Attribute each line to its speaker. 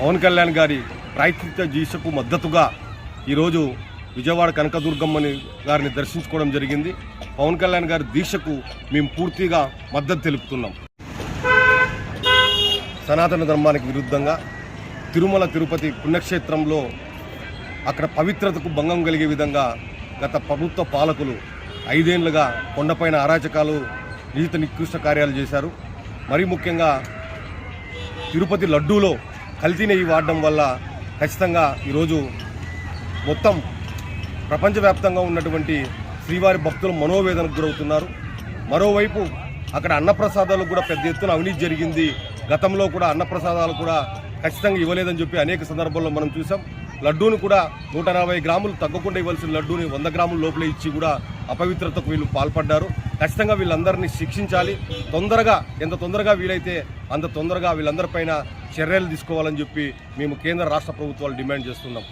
Speaker 1: పవన్ కళ్యాణ్ గారి ప్రాయశ్చిత్త జీసకు మద్దతుగా ఈరోజు విజయవాడ కనకదుర్గమ్మని గారిని దర్శించుకోవడం జరిగింది. పవన్ కళ్యాణ్ గారి దీక్షకు మేము పూర్తిగా మద్దతు తెలుపుతున్నాం. సనాతన ధర్మానికి విరుద్ధంగా తిరుమల తిరుపతి పుణ్యక్షేత్రంలో అక్కడ పవిత్రతకు భంగం కలిగే విధంగా గత ప్రభుత్వ పాలకులు ఐదేళ్ళుగా కొండపైన అరాచకాలు నిహిత నికృష్ట కార్యాలు చేశారు. మరీ ముఖ్యంగా తిరుపతి లడ్డూలో కల్తీ నెయ్యి వాడడం వల్ల ఖచ్చితంగా ఈరోజు మొత్తం ప్రపంచవ్యాప్తంగా ఉన్నటువంటి శ్రీవారి భక్తులు మనోవేదనకు గురవుతున్నారు. మరోవైపు అక్కడ అన్నప్రసాదాలు కూడా పెద్ద ఎత్తున అవినీతి జరిగింది. గతంలో కూడా అన్నప్రసాదాలు కూడా ఖచ్చితంగా ఇవ్వలేదని చెప్పి అనేక సందర్భాల్లో మనం చూసాం లడ్డూను కూడా నూట నలభై గ్రాములు తగ్గకుండా ఇవ్వాల్సిన లడ్డూని వంద గ్రాముల లోపలే ఇచ్చి కూడా అపవిత్రతకు వీళ్ళు పాల్పడ్డారు. ఖచ్చితంగా వీళ్ళందరినీ శిక్షించాలి. తొందరగా ఎంత తొందరగా వీలైతే అంత తొందరగా వీళ్ళందరిపైన చర్యలు తీసుకోవాలని చెప్పి మేము కేంద్ర రాష్ట్ర ప్రభుత్వాలు డిమాండ్ చేస్తున్నాం.